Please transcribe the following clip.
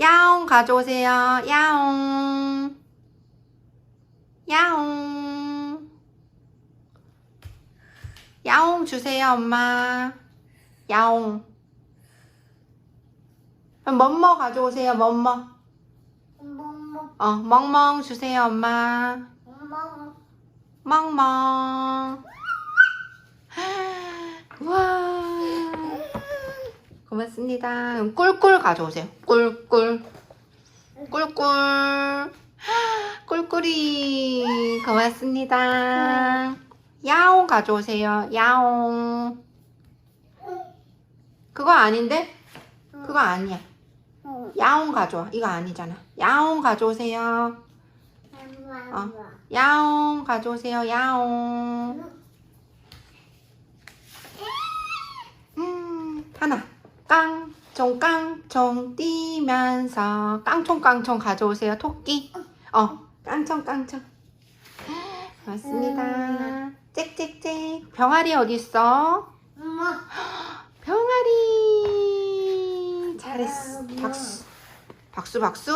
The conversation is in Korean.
야옹 가져오세요. 야옹. 야옹. 야옹 주세요, 엄마. 야옹. 멍멍 가져오세요, 멍멍. 멍멍 어, 멍멍 주세요, 엄마. 멍멍 멍멍. 우와. 고맙습니다. 꿀꿀 가져오세요. 꿀꿀. 꿀꿀. 꿀꿀이. 고맙습니다. 야옹 가져오세요. 야옹. 그거 아닌데? 그거 아니야. 야옹 가져와. 이거 아니잖아. 야옹 가져오세요. 어. 야옹 가져오세요. 야옹. 음, 하나. 깡총 깡총 뛰면서 깡총 깡총 가져오세요. 토끼. 어, 깡총 깡총. 고맙습니다. 짹짹짹. 병아리 어디 있어? 엄마 병아리. 잘했어. 박수. 박수 박수.